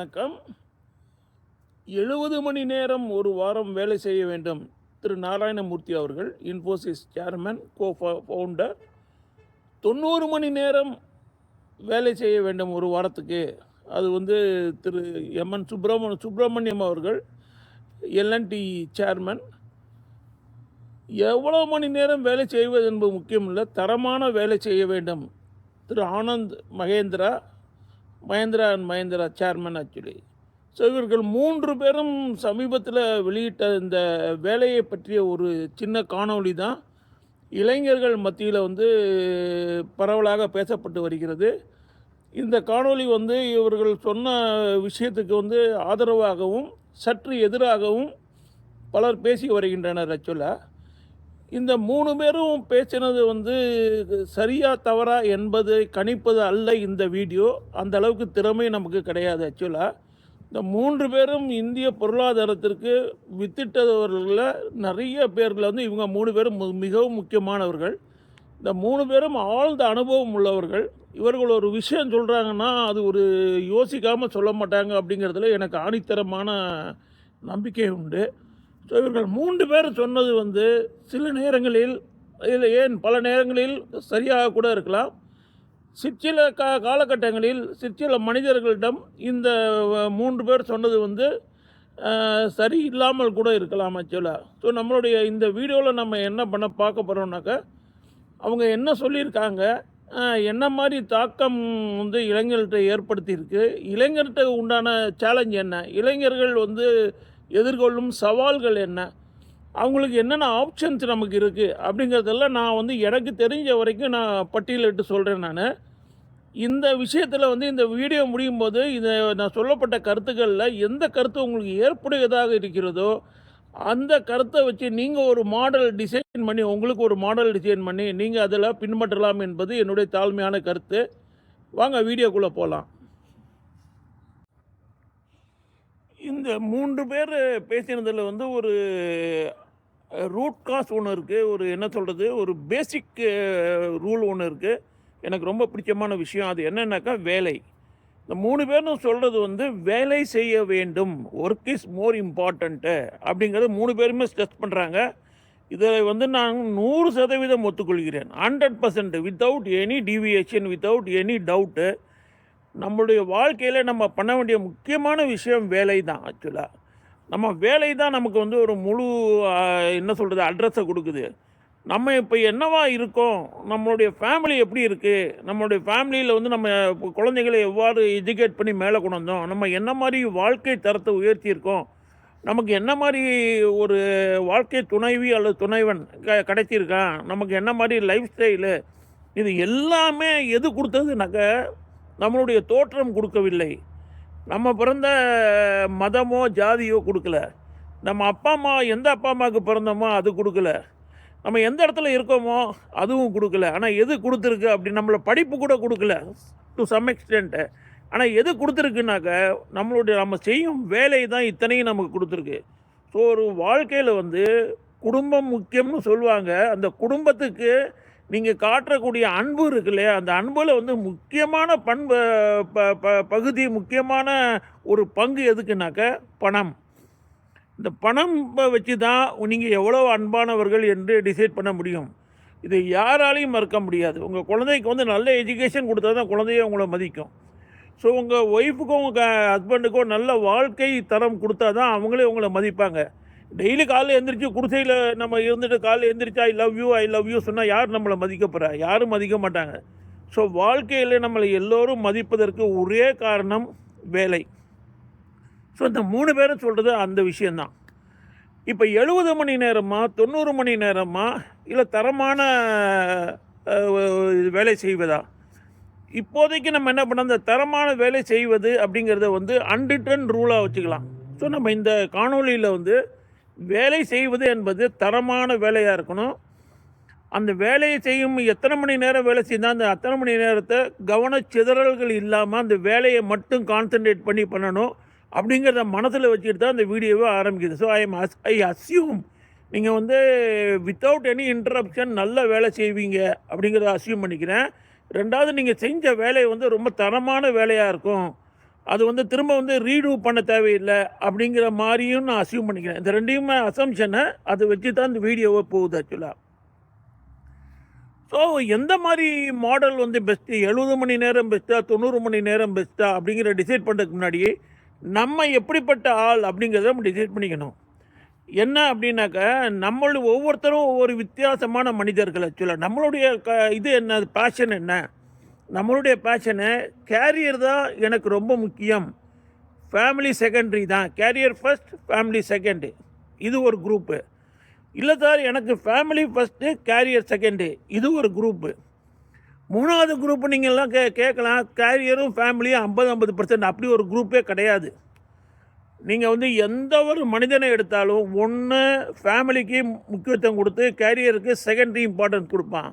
வணக்கம். எழுபது மணி நேரம் ஒரு வாரம் வேலை செய்ய வேண்டும். திரு நாராயணமூர்த்தி அவர்கள் இன்ஃபோசிஸ் சேர்மன் கோ ஃபவுண்டர் தொண்ணூறு மணி நேரம் வேலை செய்ய வேண்டும் ஒரு வாரத்துக்கு. அது வந்து திரு எம்என் சுப்பிரமண சுப்பிரமணியம் அவர்கள் எல்என்டி சேர்மன் எவ்வளோ மணி நேரம் வேலை செய்வது என்பது முக்கியமில்லை. தரமான வேலை செய்ய வேண்டும். திரு Anand Mahindra Mahindra and Mahindra chairman actually so இவர்கள் மூன்று பேரும் சமீபத்தில் வெளியிட்ட இந்த வேலையை பற்றிய ஒரு சின்ன காணொளி தான். இளைஞர்கள் மத்தியில் வந்து பரவலாக பேசப்பட்டு வருகிறது. இந்த காணொளி வந்து இவர்கள் சொன்ன விஷயத்துக்கு வந்து ஆதரவாகவும் சற்று எதிராகவும் பலர் பேசி வருகின்றனர் ஆக்சுவலாக இந்த மூணு பேரும் பேசினது வந்து சரியா தவறா என்பதை கணிப்பது அல்ல இந்த வீடியோ. அந்த அளவுக்கு திறமை நமக்கு கிடையாது ஆக்சுவலாக இந்த மூன்று பேரும் இந்திய பொருளாதாரத்திற்கு வித்திட்டவர்களில் நிறைய பேரில் வந்து இவங்க மூணு பேரும் மிகவும் முக்கியமானவர்கள். இந்த மூணு பேரும் ஆழ்ந்த அனுபவம் உள்ளவர்கள். இவர்கள் ஒரு விஷயம் சொல்கிறாங்கன்னா அது ஒரு யோசிக்காமல் சொல்ல மாட்டாங்க அப்படிங்கிறதுல எனக்கு ஆணித்தரமான நம்பிக்கை உண்டு. ஸோ இவர்கள் மூன்று பேர் சொன்னது வந்து சில நேரங்களில் இல்லை ஏன் பல நேரங்களில் சரியாக கூட இருக்கலாம். சிற்சில கா காலகட்டங்களில் சிற்சில மனிதர்களிடம் இந்த மூன்று பேர் சொன்னது வந்து சரி இல்லாமல் கூட இருக்கலாம் ஆக்சுவலாக ஸோ நம்மளுடைய இந்த வீடியோவில் நம்ம என்ன பண்ண பார்க்க போகிறோம்னாக்கா அவங்க என்ன சொல்லியிருக்காங்க என்ன மாதிரி தாக்கம் வந்து இளைஞர்கிட்ட ஏற்படுத்தியிருக்கு இளைஞர்கிட்ட உண்டான சேலஞ்ச் என்ன? இளைஞர்கள் வந்து எதிர்கொள்ளும் சவால்கள் என்ன? அவங்களுக்கு என்னென்ன ஆப்ஷன்ஸ் நமக்கு இருக்குது அப்படிங்கிறதெல்லாம் நான் வந்து எனக்கு தெரிஞ்ச வரைக்கும் நான் பட்டியலிட்டு சொல்கிறேன் நான். இந்த விஷயத்தில் வந்து இந்த வீடியோ முடியும் போது இதை நான் சொல்லப்பட்ட கருத்துக்களில் எந்த கருத்து உங்களுக்கு ஏற்புடையதாக இருக்கிறதோ அந்த கருத்தை வச்சு நீங்கள் ஒரு மாடல் டிசைன் பண்ணி உங்களுக்கு ஒரு மாடல் டிசைன் பண்ணி நீங்கள் அதில் பின்பற்றலாம் என்பது என்னுடைய தாழ்மையான கருத்து. வாங்க வீடியோக்குள்ளே போகலாம் இந்த மூன்று பேர் பேசினதில் வந்து ஒரு ரூட் காஸ் ஒன்று இருக்குது ஒரு என்ன சொல்கிறது ஒரு பேசிக் ரூல் ஒன்று இருக்குது எனக்கு ரொம்ப பிடிச்சமான விஷயம் அது என்னென்னாக்கா வேலை. இந்த மூணு பேரும் சொல்கிறது வந்து வேலை செய்ய வேண்டும். ஒர்க் இஸ் மோர் இம்பார்ட்டண்ட்டு அப்படிங்கிறது மூணு பேருமே ஸ்ட்ரெஸ் பண்ணுறாங்க இதை வந்து நான் நூறு சதவீதம் ஒத்துக்கொள்கிறேன். Hundred percent without any deviation without any doubt நம்மளுடைய வாழ்க்கையில் நம்ம பண்ண வேண்டிய முக்கியமான விஷயம் வேலை தான் ஆக்சுவலாக நம்ம வேலை தான் நமக்கு வந்து ஒரு முழு என்ன சொல்கிறது அட்ரஸை கொடுக்குது. நம்ம இப்போ என்னவா இருக்கோம்? நம்மளுடைய ஃபேமிலி எப்படி இருக்குது நம்மளுடைய ஃபேமிலியில் வந்து நம்ம குழந்தைகளை எவ்வாறு எஜுகேட் பண்ணி மேலே கொண்டு வந்தோம்? நம்ம என்ன மாதிரி வாழ்க்கை தரத்தை உயர்த்தியிருக்கோம்? நமக்கு என்ன மாதிரி ஒரு வாழ்க்கை துணைவி அல்லது துணைவன் க கிடைச்சிருக்கான் நமக்கு என்ன மாதிரி லைஃப் ஸ்டைலு இது எல்லாமே எது கொடுத்ததுனாக்க நம்மளுடைய தோற்றம் கொடுக்கவில்லை. நம்ம பிறந்த மதமோ ஜாதியோ கொடுக்கல. நம்ம அப்பா அம்மா எந்த அப்பா அம்மாவுக்கு பிறந்தோமோ அது கொடுக்கல. நம்ம எந்த இடத்துல இருக்கோமோ அதுவும் கொடுக்கல. ஆனால் எது கொடுத்துருக்கு அப்படி நம்மளை படிப்பு கூட கொடுக்கல டு சம் எக்ஸ்டென்ட்டு ஆனால் எது கொடுத்துருக்குனாக்க நம்மளுடைய நம்ம செய்யும் வேலை தான் இத்தனையும் நமக்கு கொடுத்துருக்கு. ஸோ ஒரு வாழ்க்கையில் வந்து குடும்பம் முக்கியம்னு சொல்லுவாங்க. அந்த குடும்பத்துக்கு நீங்கள் காட்டக்கூடிய அன்பு இருக்கு இல்லையா அந்த அன்பில் வந்து முக்கியமான பண்பு ப ப பகுதி முக்கியமான ஒரு பங்கு எதுக்குனாக்க? பணம். இந்த பணம் வச்சு தான் நீங்கள் எவ்வளோ அன்பானவர்கள் என்று டிசைட் பண்ண முடியும். இது யாராலையும் மறுக்க முடியாது. உங்கள் குழந்தைக்கு வந்து நல்ல எஜுகேஷன் கொடுத்தா தான் குழந்தைய உங்களை மதிக்கும். ஸோ உங்கள் ஒய்ஃபுக்கும் உங்கள் ஹஸ்பண்டுக்கும் நல்ல வாழ்க்கை தரம் கொடுத்தா தான் அவங்களே உங்களை மதிப்பாங்க. டெய்லி காலைல எந்திரிச்சு குடிசையில் நம்ம இருந்துட்டு காலையில் எந்திரிச்சு I love you I love you சொன்னால் யார் நம்மளை மதிக்க போகிறா யாரும் மதிக்க மாட்டாங்க. ஸோ வாழ்க்கையில் நம்மளை எல்லோரும் மதிப்பதற்கு ஒரே காரணம் வேலை. ஸோ இந்த மூணு பேரும் சொல்கிறது அந்த விஷயந்தான் இப்போ எழுபது மணி நேரமா தொண்ணூறு மணி நேரமா இல்லை தரமான வேலை செய்வதா? இப்போதைக்கு நம்ம என்ன பண்ணோம் இந்த தரமான வேலை செய்வது அப்படிங்கிறத வந்து அன்ரிட்டன் ரூலாக வச்சுக்கலாம். ஸோ நம்ம இந்த காணொலியில் வந்து வேலை செய்வது என்பது தரமான வேலையாக இருக்கணும். அந்த வேலையை செய்யும் எத்தனை மணி நேரம் வேலை செய்தால் அந்த அத்தனை மணி நேரத்தை கவனச்சிதறல்கள் இல்லாமல் அந்த வேலையை மட்டும் கான்சென்ட்ரேட் பண்ணி பண்ணணும் அப்படிங்கிறத மனசில் வச்சுட்டு தான் அந்த வீடியோவே ஆரம்பிக்குது. So I am I assume நீங்கள் வந்து வித்தவுட் எனி இன்டரப்ஷன் நல்ல வேலை செய்வீங்க அப்படிங்கிறத அஸ்யூம் பண்ணிக்கிறேன். ரெண்டாவது நீங்கள் செஞ்ச வேலை வந்து ரொம்ப தரமான வேலையாக இருக்கும். அது வந்து திரும்ப வந்து ரீடூ பண்ண தேவையில்லை அப்படிங்கிற மாதிரியும் நான் அசியூம் பண்ணிக்கிறேன். இந்த ரெண்டையுமே அசம்ஷனை அதை வச்சு தான் இந்த வீடியோவை போகுது ஆக்சுவலாக ஸோ எந்த மாதிரி மாடல் வந்து பெஸ்ட்டு எழுபது மணி நேரம் பெஸ்ட்டா தொண்ணூறு மணி நேரம் பெஸ்ட்டா அப்படிங்கிற டிசைட் பண்ணுறதுக்கு முன்னாடி நம்ம எப்படிப்பட்ட ஆள் அப்படிங்கிறத நம்ம டிசைட் பண்ணிக்கணும். என்ன அப்படின்னாக்க நம்மளுடைய ஒவ்வொருத்தரும் ஒவ்வொரு வித்தியாசமான மனிதர்கள் ஆக்சுவலாக நம்மளுடைய க இது என்ன? பேஷன் என்ன? நம்மளுடைய பேஷனை கேரியர் தான் எனக்கு ரொம்ப முக்கியம். ஃபேமிலி செகண்டரி தான். கேரியர் ஃபர்ஸ்ட் ஃபேமிலி செகண்டு இது ஒரு குரூப்பு இல்லை சார் எனக்கு ஃபேமிலி ஃபஸ்ட்டு கேரியர் செகண்டு இது ஒரு குரூப்பு மூணாவது குரூப் நீங்கள்லாம் கே கேட்கலாம். கேரியரும் ஃபேமிலியும் ஐம்பது ஐம்பது பர்சன்ட் அப்படி ஒரு குரூப்பே கிடையாது. நீங்கள் வந்து எந்த ஒரு மனிதனை எடுத்தாலும் ஒன்று ஃபேமிலிக்கு முக்கியத்துவம் கொடுத்து கேரியருக்கு செகண்டரி இம்பார்ட்டன்ஸ் கொடுப்பான்.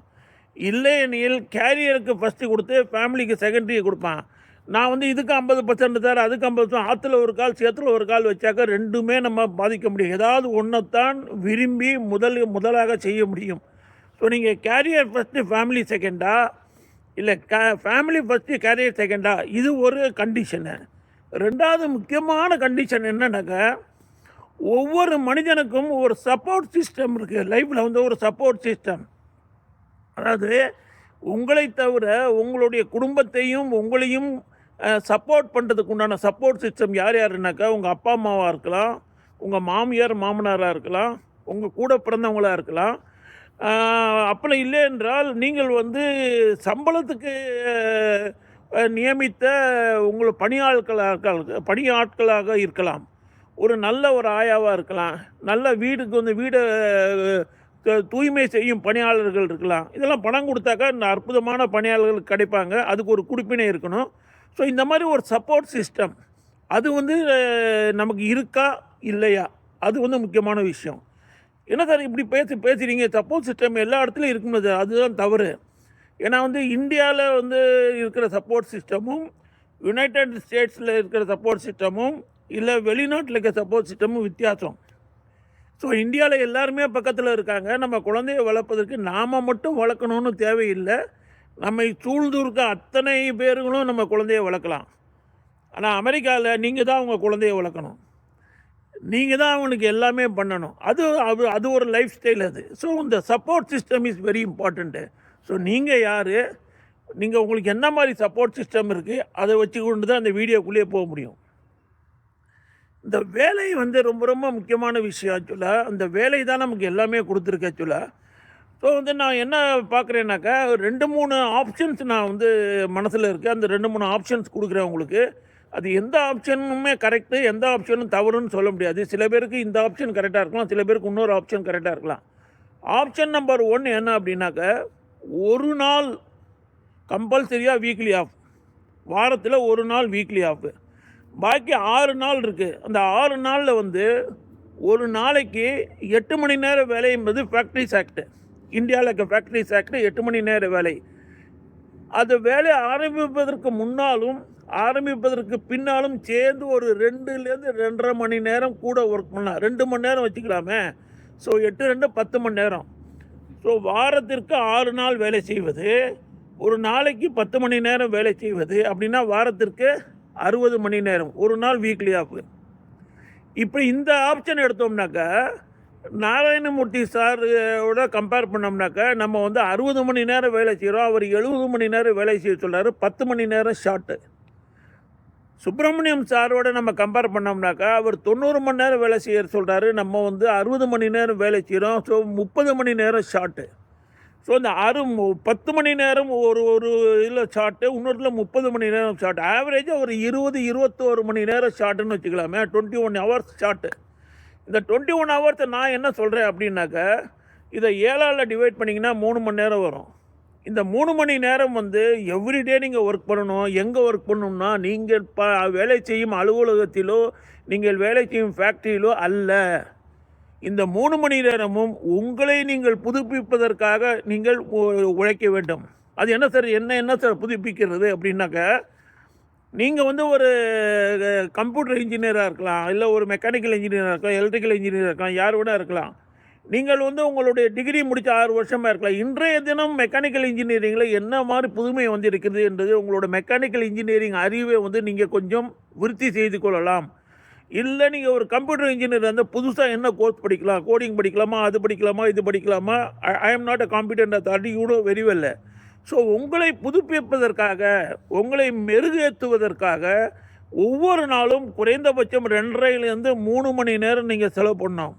இல்லையெனில் கேரியருக்கு ஃபஸ்ட்டு கொடுத்து ஃபேமிலிக்கு செகண்டரியை கொடுப்பான். நான் வந்து இதுக்கு ஐம்பது பர்சன்ட் சார் அதுக்கு ஐம்பது ஆற்றுல ஒரு கால் சேத்துல ஒரு கால் வச்சாக்க ரெண்டுமே நம்ம பாதிக்க முடியும். ஏதாவது ஒன்றைத்தான் விரும்பி முதல் முதலாக செய்ய முடியும். ஸோ நீங்கள் கேரியர் ஃபஸ்ட்டு ஃபேமிலி செகண்டா இல்லை கே ஃபேமிலி ஃபஸ்ட்டு கேரியர் செகண்டா இது ஒரு கண்டிஷனு ரெண்டாவது முக்கியமான கண்டிஷன் என்னென்னாக்க ஒவ்வொரு மனிதனுக்கும் ஒரு சப்போர்ட் சிஸ்டம் இருக்குது லைஃப்பில் வந்து ஒரு சப்போர்ட் சிஸ்டம் அதாவது உங்களை தவிர உங்களுடைய குடும்பத்தையும் உங்களையும் சப்போர்ட் பண்ணுறதுக்கு உண்டான சப்போர்ட் சிஸ்டம் யார் யாருனாக்கா உங்கள் அப்பா அம்மாவாக இருக்கலாம் உங்கள் மாமியார் மாமனாராக இருக்கலாம் உங்கள் கூட பிறந்தவங்களாக இருக்கலாம். அப்படி இல்லை என்றால் நீங்கள் வந்து சம்பளத்துக்கு நியமித்த உங்கள் பணியாட்களாக பணியாட்களாக இருக்கலாம். ஒரு நல்ல ஒரு ஆயாவாக இருக்கலாம். நல்ல வீடுக்கு வந்து வீடை தூய்மை செய்யும் பணியாளர்கள் இருக்கலாம். இதெல்லாம் பணம் கொடுத்தாக்கா இந்த அற்புதமான பணியாளர்கள் கிடைப்பாங்க. அதுக்கு ஒரு குடிப்பினை இருக்கணும். ஸோ இந்த மாதிரி ஒரு சப்போர்ட் சிஸ்டம் அது வந்து நமக்கு இருக்கா? இல்லையா? அது வந்து முக்கியமான விஷயம். என்ன சார் இப்படி பேசி பேசுகிறீங்க சப்போர்ட் சிஸ்டம் எல்லா இடத்துலையும் இருக்கணும் சார்? அதுதான் தவறு. ஏன்னா வந்து இந்தியாவில் வந்து இருக்கிற சப்போர்ட் சிஸ்டமும் யுனைடெட் ஸ்டேட்ஸில் இருக்கிற சப்போர்ட் சிஸ்டமும் இல்லை வெளிநாட்டில் இருக்கிற சப்போர்ட் சிஸ்டமும் வித்தியாசம். ஸோ இந்தியாவில் எல்லாருமே பக்கத்தில் இருக்காங்க. நம்ம குழந்தைய வளர்ப்பதற்கு நாம் மட்டும் வளர்க்கணும்னு தேவையில்லை. நம்மை சூழ்ந்து இருக்க அத்தனை பேர்களும் நம்ம குழந்தைய வளர்க்கலாம். ஆனால் அமெரிக்காவில் நீங்கள் தான் உங்கள் குழந்தைய வளர்க்கணும். நீங்கள் தான் அவனுக்கு எல்லாமே பண்ணணும். அது அது அது ஒரு லைஃப் ஸ்டைல் அது. ஸோ இந்த support system is very important so நீங்கள் யார்? நீங்கள் உங்களுக்கு என்ன மாதிரி சப்போர்ட் சிஸ்டம் இருக்குது அதை வச்சு கொண்டு தான் அந்த வீடியோக்குள்ளேயே போக முடியும். இந்த வேலை வந்து ரொம்ப ரொம்ப முக்கியமான விஷயம் ஆக்சுவலாக அந்த வேலை தான் நமக்கு எல்லாமே கொடுத்துருக்கு ஆக்சுவலாக ஸோ வந்து நான் என்ன பார்க்குறேன்னாக்கா ரெண்டு மூணு ஆப்ஷன்ஸ் நான் வந்து மனசில் இருக்குது அந்த ரெண்டு மூணு ஆப்ஷன்ஸ் கொடுக்குறேன் உங்களுக்கு. அது எந்த ஆப்ஷனுமே கரெக்டு எந்த ஆப்ஷனும் தவறுன்னு சொல்ல முடியாது. சில பேருக்கு இந்த ஆப்ஷன் கரெக்டாக இருக்கலாம் சில பேருக்கு இன்னொரு ஆப்ஷன் கரெக்டாக இருக்கலாம். ஆப்ஷன் நம்பர் ஒன் என்ன அப்படின்னாக்கா ஒரு நாள் கம்பல்சரியாக வீக்லி ஆஃப் வாரத்தில் ஒரு நாள் வீக்லி ஆஃப் பாக்கி ஆறு நாள் இருக்குது அந்த ஆறு நாளில் வந்து ஒரு நாளைக்கு எட்டு மணி நேர வேலை என்பது ஃபேக்ட்ரிஸ் ஆக்ட் இந்தியாவில் இருக்க ஃபேக்ட்ரிஸ் ஆக்ட் எட்டு மணி நேர வேலை. அது வேலை ஆரம்பிப்பதற்கு முன்னாலும் ஆரம்பிப்பதற்கு பின்னாலும் சேர்ந்து ஒரு ரெண்டுலேருந்து ரெண்டரை மணி நேரம் கூட ஒர்க் பண்ணலாம். ரெண்டு மணி நேரம் வச்சுக்கலாமே. ஸோ எட்டு ரெண்டு பத்து மணி நேரம். ஸோ வாரத்திற்கு ஆறு நாள் வேலை செய்வது. ஒரு நாளைக்கு பத்து மணி நேரம் வேலை செய்வது. அப்படின்னா வாரத்திற்கு அறுபது மணி நேரம் ஒரு நாள் வீக்லி ஆஃப் இப்போ இந்த ஆப்ஷன் எடுத்தோம்னாக்கா நாராயணமூர்த்தி சாரோட கம்பேர் பண்ணோம்னாக்கா நம்ம வந்து அறுபது மணி நேரம் வேலை செய்கிறோம் அவர் எழுபது மணி நேரம் வேலை செய்ய சொல்கிறார் பத்து மணி நேரம் ஷார்ட்டு சுப்பிரமணியம் சாரோட நம்ம கம்பேர் பண்ணோம்னாக்கா அவர் தொண்ணூறு மணி நேரம் வேலை செய்ய சொல்கிறாரு நம்ம வந்து அறுபது மணி நேரம் வேலை செய்கிறோம் ஸோ முப்பது மணி நேரம் ஷார்ட்டு ஸோ இந்த அறு பத்து மணி நேரம் ஒரு ஒரு இதில் ஷார்ட்டு இன்னொருத்தில் முப்பது மணி நேரம் ஷார்ட் ஆவரேஜாக ஒரு இருபது இருபத்தோரு மணி நேரம் ஷார்ட்டுன்னு வச்சுக்கலாமே. டுவெண்ட்டி ஒன் ஹவர்ஸ் ஷார்ட்டு இந்த டுவெண்ட்டி ஒன் ஹவர்ஸை நான் என்ன சொல்கிறேன் அப்படின்னாக்கா இதை ஏழால் டிவைட் பண்ணிங்கன்னா மூணு மணி நேரம் வரும். இந்த மூணு மணி நேரம் வந்து எவ்ரிடே நீங்கள் ஒர்க் பண்ணணும். எங்கே ஒர்க் பண்ணணும்னா நீங்கள் ப வேலை செய்யும் அலுவலகத்திலோ நீங்கள் வேலை செய்யும் ஃபேக்ட்ரியிலோ அல்ல. இந்த மூணு மணி நேரமும் உங்களை நீங்கள் புதுப்பிப்பதற்காக நீங்கள் உழைக்க வேண்டும். அது என்ன சார் என்ன என்ன சார் புதுப்பிக்கிறது அப்படின்னாக்கா நீங்கள் வந்து ஒரு கம்ப்யூட்டர் இன்ஜினியராக இருக்கலாம் இல்லை ஒரு மெக்கானிக்கல் இன்ஜினியராக இருக்கலாம் எலக்ட்ரிக்கல் இன்ஜினியராக இருக்கலாம் யார் வேணால் இருக்கலாம். நீங்கள் வந்து உங்களுடைய டிகிரி முடித்த ஆறு வருஷமாக இருக்கலாம். இன்றைய தினம் மெக்கானிக்கல் இன்ஜினியரிங்கில் என்ன மாதிரி புதுமை வந்து இருக்கிறது என்றது உங்களோட மெக்கானிக்கல் இன்ஜினியரிங் அறிவை வந்து நீங்கள் கொஞ்சம் விருத்தி செய்து கொள்ளலாம். இல்லை நீங்கள் ஒரு கம்ப்யூட்டர் இன்ஜினியர் வந்து புதுசாக என்ன கோர்ஸ் படிக்கலாம் கோடிங் படிக்கலாமா அது படிக்கலாமா இது படிக்கலாமா? I am not a competent authority you know very so உங்களை புதுப்பிப்பதற்காக உங்களை மெருகேற்றுவதற்காக ஒவ்வொரு நாளும் குறைந்தபட்சம் ரெண்டரைலேருந்து மூணு மணி நேரம் நீங்கள் செலவு பண்ணோம்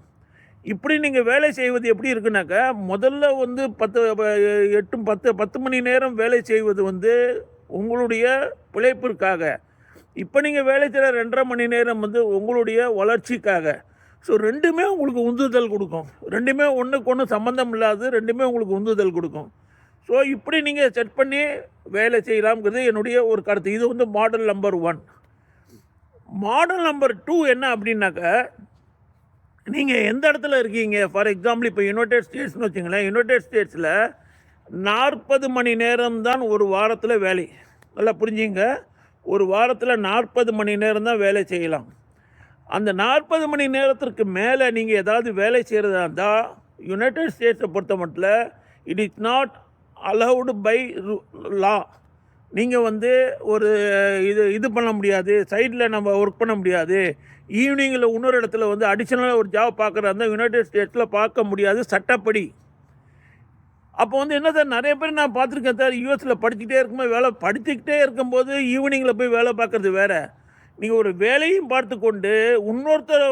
இப்படி நீங்கள் வேலை செய்வது எப்படி இருக்குனாக்கா முதல்ல வந்து பத்து எட்டும் எட்டு பத்து பத்து மணி நேரம் வேலை செய்வது வந்து உங்களுடைய பிழைப்பிற்காக. இப்போ நீங்கள் வேலை செய்கிற ரெண்டரை மணி நேரம் வந்து உங்களுடைய வளர்ச்சிக்காக. ஸோ ரெண்டுமே உங்களுக்கு உந்துதல் கொடுக்கும். ரெண்டுமே ஒன்றுக்கு ஒன்று சம்மந்தம் இல்லாது ரெண்டுமே உங்களுக்கு உந்துதல் கொடுக்கும். ஸோ இப்படி நீங்கள் செட் பண்ணி வேலை செய்யலாம்ங்கிறது என்னுடைய ஒரு கருத்து. இது வந்து model number one model number two என்ன அப்படின்னாக்கா நீங்கள் எந்த இடத்துல இருக்கீங்க? ஃபார் எக்ஸாம்பிள் இப்போ யுனைடெட் ஸ்டேட்ஸ்னு வச்சுங்களேன். யுனைடெட் ஸ்டேட்ஸில் நாற்பது மணி நேரம் தான் ஒரு வாரத்தில் வேலை. நல்லா புரிஞ்சுங்க? ஒரு வாரத்தில் நாற்பது மணி நேரம் தான் வேலை செய்யலாம். அந்த நாற்பது மணி நேரத்திற்கு மேலே நீங்கள் ஏதாவது வேலை செய்கிறதா இருந்தால் யுனைடெட் ஸ்டேட்ஸை பொறுத்த மட்டும் it is not allowed by law நீங்கள் வந்து ஒரு இது இது பண்ண முடியாது சைடில் நம்ம ஒர்க் பண்ண முடியாது. ஈவினிங்கில் இன்னொரு இடத்துல வந்து அடிஷ்னலாக ஒரு ஜாப் பார்க்குறதா இருந்தால் யுனைடெட் ஸ்டேட்ஸில் பார்க்க முடியாது சட்டப்படி. அப்போ வந்து என்ன சார் நிறைய பேர் நான் பார்த்துருக்கேன் சார் யூஎஸில் படிச்சுக்கிட்டே இருக்கும்போது வேலை படிச்சுக்கிட்டே இருக்கும்போது ஈவினிங்கில் போய் வேலை பார்க்குறது வேறு. நீங்கள் ஒரு வேலையும் பார்த்து கொண்டு இன்னொருத்தர்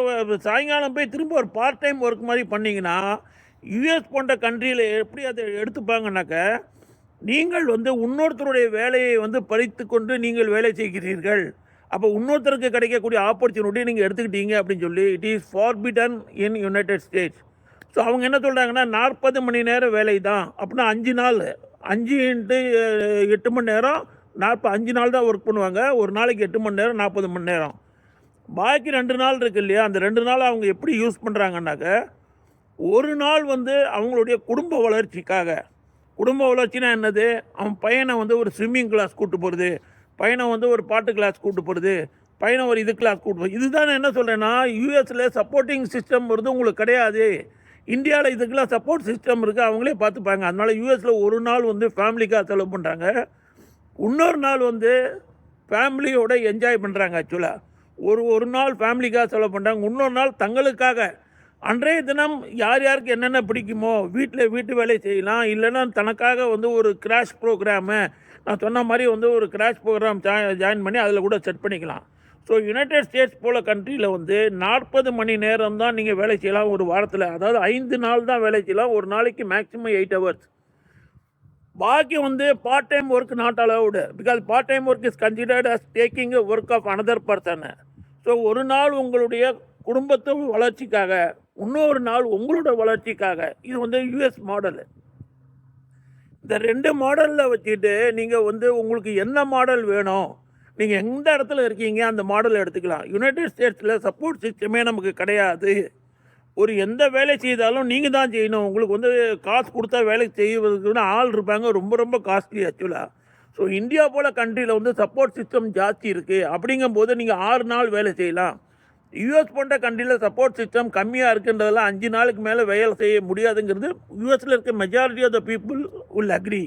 சாயங்காலம் போய் திரும்ப ஒரு பார்ட் டைம் ஒர்க் மாதிரி பண்ணிங்கன்னா யூஎஸ் போன்ற கண்ட்ரியில் எப்படி அதை எடுத்துப்பாங்கனாக்க நீங்கள் வந்து இன்னொருத்தருடைய வேலையை வந்து பறித்து கொண்டு நீங்கள் வேலை செய்கிறீர்கள். அப்போ இன்னொருத்தருக்கு கிடைக்கக்கூடிய ஆப்பர்ச்சுனிட்டி நீங்கள் எடுத்துக்கிட்டீங்க அப்படின்னு சொல்லி it is forbidden in united states so அவங்க என்ன சொல்கிறாங்கன்னா நாற்பது மணி நேரம் வேலை தான் அப்படின்னா அஞ்சு நாள் அஞ்சு இன்ட்டு எட்டு மணி நேரம் நாற்பது அஞ்சு நாள் தான் ஒர்க் பண்ணுவாங்க. ஒரு நாளைக்கு எட்டு மணி நேரம் நாற்பது மணி நேரம். பாக்கி ரெண்டு நாள் இருக்கு இல்லையா அந்த ரெண்டு நாள் அவங்க எப்படி யூஸ் பண்ணுறாங்கன்னாக்க ஒரு நாள் வந்து அவங்களுடைய குடும்ப வளர்ச்சிக்காக குடும்ப வளர்ச்சினா என்னது? அவன் பையனை வந்து ஒரு ஸ்விம்மிங் கிளாஸ் கூட்டு போகிறது பையனை வந்து ஒரு பாட்டு கிளாஸ் கூட்டு போகிறது பையனை ஒரு இது கிளாஸ் கூட்டு போகிறது இதுதான் நான் என்ன சொல்கிறேன்னா யூஎஸில் சப்போர்ட்டிங் சிஸ்டம் வருது உங்களுக்கு கிடையாது. இந்தியாவில் இதுக்கெல்லாம் சப்போர்ட் சிஸ்டம் இருக்குது அவங்களே பார்த்துப்பாங்க. அதனால் யூஎஸில் ஒரு நாள் வந்து ஃபேமிலிக்காக செலவு பண்ணுறாங்க இன்னொரு நாள் வந்து ஃபேமிலியோட என்ஜாய் பண்ணுறாங்க ஆக்சுவலாக ஒரு ஒரு நாள் ஃபேமிலிக்காக செலவு பண்ணுறாங்க இன்னொரு நாள் தங்களுக்காக. அன்றைய தினம் யார் யாருக்கு என்னென்ன பிடிக்குமோ வீட்டில் வீட்டு வேலை செய்யலாம். இல்லைன்னா தனக்காக வந்து ஒரு கிராஷ் ப்ரோக்ராமு நான் சொன்ன மாதிரி வந்து ஒரு கிராஷ் ப்ரோக்ராம் ஜாயின் பண்ணி அதில் கூட செட் பண்ணிக்கலாம். ஸோ யுனைடெட் ஸ்டேட்ஸ் போல் கண்ட்ரியில் வந்து நாற்பது மணி நேரம் தான் நீங்கள் வேலை செய்யலாம் ஒரு வாரத்தில். அதாவது ஐந்து நாள் தான் வேலை செய்யலாம். ஒரு நாளைக்கு மேக்ஸிமம் எயிட் ஹவர்ஸ் பாக்கி வந்து part time work not allowed because part time work is considered as taking work of another person so ஒரு நாள் உங்களுடைய குடும்பத்து வளர்ச்சிக்காக இன்னொரு நாள் உங்களோட வளர்ச்சிக்காக இது வந்து யூஎஸ் மாடலு இந்த ரெண்டு மாடலில் வச்சுட்டு நீங்கள் வந்து உங்களுக்கு என்ன மாடல் வேணும்? நீங்கள் எந்த இடத்துல இருக்கீங்க அந்த மாடலை எடுத்துக்கலாம். யுனைடெட் ஸ்டேட்ஸில் சப்போர்ட் சிஸ்டமே நமக்கு கிடையாது. ஒரு எந்த வேலை செய்தாலும் நீங்கள் தான் செய்யணும். உங்களுக்கு வந்து காசு கொடுத்தா வேலை செய்வதற்குன்னு ஆள் இருப்பாங்க. ரொம்ப ரொம்ப காஸ்ட்லி ஆக்சுவலாக ஸோ இந்தியா போல் கண்ட்ரியில் வந்து சப்போர்ட் சிஸ்டம் ஜாஸ்தி இருக்குது அப்படிங்கும்போது நீங்கள் ஆறு நாள் வேலை செய்யலாம். யூஎஸ் போன்ற கண்ட்ரியில் சப்போர்ட் சிஸ்டம் கம்மியாக இருக்குன்றதெல்லாம் அஞ்சு நாளுக்கு மேலே வேலை செய்ய முடியாதுங்கிறது யூஎஸில் இருக்க majority of the people will agree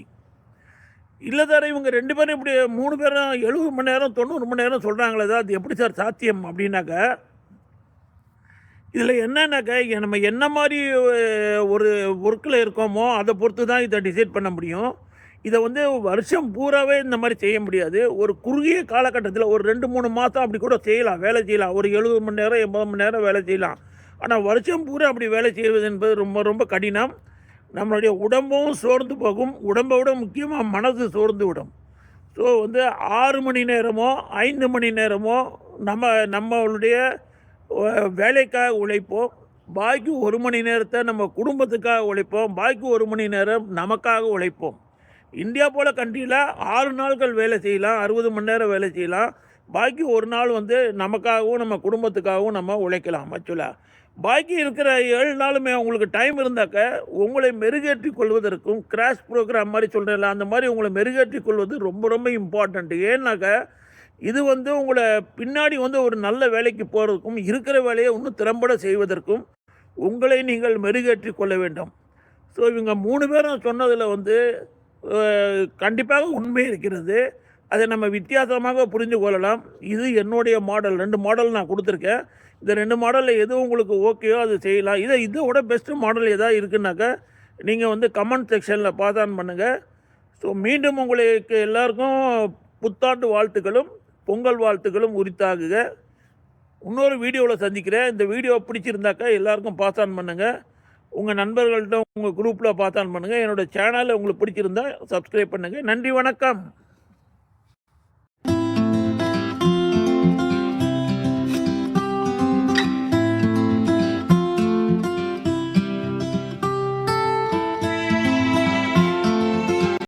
இல்லை சார் இவங்க ரெண்டு பேரும் இப்படி மூணு பேரும் எழுபது மணி நேரம் தொண்ணூறு மணி நேரம் சொல்கிறாங்களே சார் அது எப்படி சார் சாத்தியம் அப்படின்னாக்கா? இதில் என்னன்னாக்கா நம்ம என்ன மாதிரி ஒரு ஒர்க்கில் இருக்கோமோ அதை பொறுத்து தான் இதை டிசைட் பண்ண முடியும். இதை வந்து வருஷம் பூராவே இந்த மாதிரி செய்ய முடியாது. ஒரு குறுகிய காலகட்டத்தில் ஒரு ரெண்டு மூணு மாதம் அப்படி கூட செய்யலாம் வேலை செய்யலாம். ஒரு எழுபது மணி நேரம் எண்பது மணி நேரம் வேலை செய்யலாம். ஆனால் வருஷம் பூரா அப்படி வேலை செய்வது என்பது ரொம்ப ரொம்ப கடினம். நம்மளுடைய உடம்பும் சோர்ந்து போகும். உடம்பை விட முக்கியமாக மனது சோர்ந்து விடும். ஸோ வந்து ஆறு மணி நேரமோ ஐந்து மணி நேரமோ நம்ம நம்மளுடைய வேலைக்காக உழைப்போம். பாக்கி ஒரு மணி நேரத்தை நம்ம குடும்பத்துக்காக உழைப்போம். பாக்கி ஒரு மணி நேரம் நமக்காக உழைப்போம். இந்தியா போல் கண்ட்ரியில் ஆறு நாட்கள் வேலை செய்யலாம் அறுபது மணி நேரம் வேலை செய்யலாம். பாக்கி ஒரு நாள் வந்து நமக்காகவும் நம்ம குடும்பத்துக்காகவும் நம்ம உழைக்கலாம் ஆக்சுவலாக பாக்கி இருக்கிற ஏழு நாளுமே உங்களுக்கு டைம் இருந்தாக்க உங்களை மெருகேற்றி கொள்வதற்கும் கிராஷ் ப்ரோக்ராம் மாதிரி சொல்கிறேன்ல அந்த மாதிரி உங்களை மெருகேற்றி கொள்வது ரொம்ப ரொம்ப இம்பார்ட்டண்ட் ஏன்னாக்கா இது வந்து உங்களை பின்னாடி வந்து ஒரு நல்ல வேலைக்கு போகிறதுக்கும் இருக்கிற வேலையை இன்னும் திறம்பட செய்வதற்கும் உங்களை நீங்கள் மெருகேற்றிக் கொள்ள வேண்டும். ஸோ இவங்க மூணு பேரும் சொன்னதில் வந்து கண்டிப்பாக உண்மை இருக்கிறது. அதை நம்ம வித்தியாசமாக புரிந்து கொள்ளலாம். இது என்னுடைய மாடல் ரெண்டு மாடல் நான் கொடுத்துருக்கேன். இந்த ரெண்டு மாடலில் எது உங்களுக்கு ஓகேயோ அது செய்யலாம். இதை இதை விட பெஸ்ட்டு மாடல் எதாவது இருக்குன்னாக்கா நீங்கள் வந்து கமெண்ட் செக்ஷனில் பாதான் பண்ணுங்கள் ஸோ மீண்டும் உங்களுக்கு எல்லாருக்கும் புத்தாண்டு வாழ்த்துக்களும் பொங்கல் வாழ்த்துக்களும் உரித்தாகுக. இன்னொரு வீடியோவில் சந்திக்கிறேன். இந்த வீடியோ பிடிச்சிருந்தாக்கா எல்லாருக்கும் பாஸ் ஆன் பண்ணுங்கள் உங்கள் நண்பர்கள்ட்ட உங்கள் குரூப்பில் பாஸ் ஆன் பண்ணுங்கள் என்னோடய சேனலை உங்களுக்கு பிடிச்சிருந்தா சப்ஸ்கிரைப் பண்ணுங்கள் நன்றி வணக்கம்.